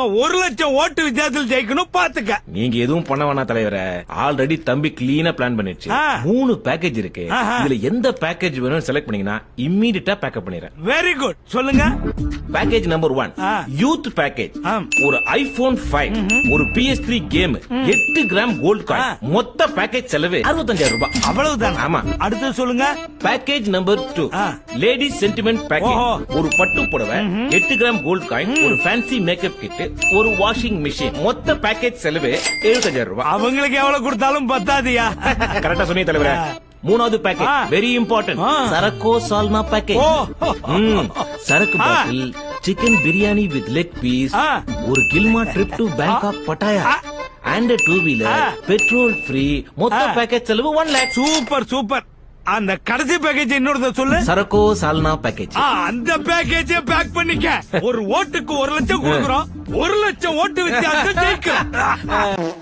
ஒரு லட்சம் ஓட்டு வித்தியாசத்தில் ஜெயிக்கணும் பாத்துக்க. நீங்க எதுவும் பண்ண வேணாம் தலைவரே. ஆல்ரெடி தம்பி கிளீனா பிளான் பண்ணிடுச்சு. மூணு பேக்கேஜ் இருக்கு. இதுல எந்த பேக்கேஜ் வேணும்னு செலக்ட் பண்ணீங்கன்னா இம்மீடியட்டா பேக்கப் பண்ணிடுறேன். வெரி குட் சொல்லுங்க. Package number one. Youth package. ஒரு ஐபோன் ஃபைவ் ஒரு பிஎஸ் த்ரீ கேம் எட்டு கிராம் கோல்ட். காயின் மொத்த பேக்கேஜ் செலவு அறுபத்தஞ்சாயிரம் ரூபாய். அவ்வளவுதான்? ஆமா. அடுத்து சொல்லுங்க. Package number two. Ladies sentiment package. ஒரு பட்டு புடவை எட்டு கிராம் கோல்ட் காயின் ஒரு ஃபேன்சி மேக்கப் கிட் ஒரு வாஷிங் மிஷின் மொத்த பேக்கேஜ் செலவு எழுபத்தஞ்சாயிரம் ரூபாய் அவங்களுக்கு எவ்வளவு கொடுத்தாலும் பத்தாதியா கரெக்டா சொன்னீங்க தலைவரே. மூணாவது பேக்கேஜ். Very important. சரக்கோ சால்னா பேக்கேஜ் சரக்கு. Bottle chicken biryani with leg piece. ஒரு கில்மா trip to Bangkok Pattaya. And two wheeler. Petrol free மொத்த. பேக்கேஜ் செலவு ஒன் லேக் சூப்பர் சூப்பர் அந்த கடைசி பேக்கேஜ் இன்னொருத்த சொல்லு. சரக்கோ சால்னா பேக்கேஜ் அந்த பேக்கேஜ் பேக் பண்ணிக்க. ஒரு ஓட்டுக்கு ஒரு லட்சம் கொடுக்குறோம். ஒரு லட்சம் ஓட்டு வித்தியாசம் ஜெயிக்கிறோம்